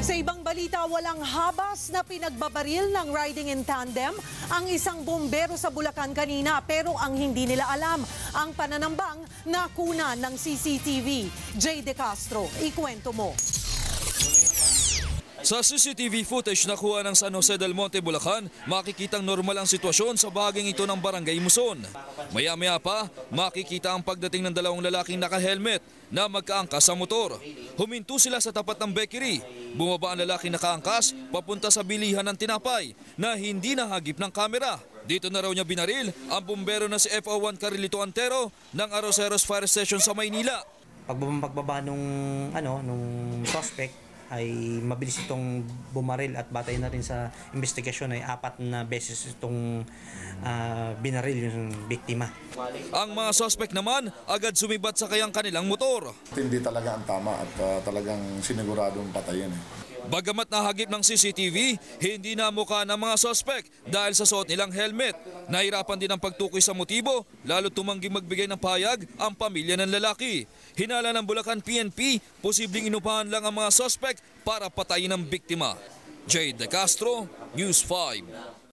Sa ibang balita, walang habas na pinagbabaril ng riding in tandem ang isang bombero sa Bulacan kanina pero ang hindi nila alam ang pananambang na kuna ng CCTV. Jay De Castro, ikwento mo. Sa CCTV footage na kuha ng San Jose del Monte, Bulacan, makikitang normal ang sitwasyon sa bahaging ito ng Barangay Muson. Maya-maya pa, makikita ang pagdating ng dalawang lalaking naka-helmet na magkaangkas sa motor. Huminto sila sa tapat ng bakery. Bumaba ang lalaking nakaangkas papunta sa bilihan ng tinapay na hindi nahagip ng kamera. Dito na raw niya binaril ang bumbero na si FO1 Carilito Antero ng Aroseros Fire Station sa Maynila. pagbaba, pagbaba nung ano nung suspect ay mabilis itong bumaril at batay na rin sa investigasyon ay apat na beses itong ah, binaril yung biktima. Ang mga suspect naman agad sumibat sa kayang kanilang motor. Hindi talaga ang tama at ah, talagang siniguradong patayin. Eh. Bagamat nahagip ng CCTV, hindi na mukha ng mga suspect dahil sa suot nilang helmet. Nahirapan din ang pagtukoy sa motibo, lalo tumangging magbigay ng payag ang pamilya ng lalaki. Hinala ng Bulacan PNP, posibleng inupahan lang ang mga suspect para patayin ang biktima. Jade De Castro, News 5.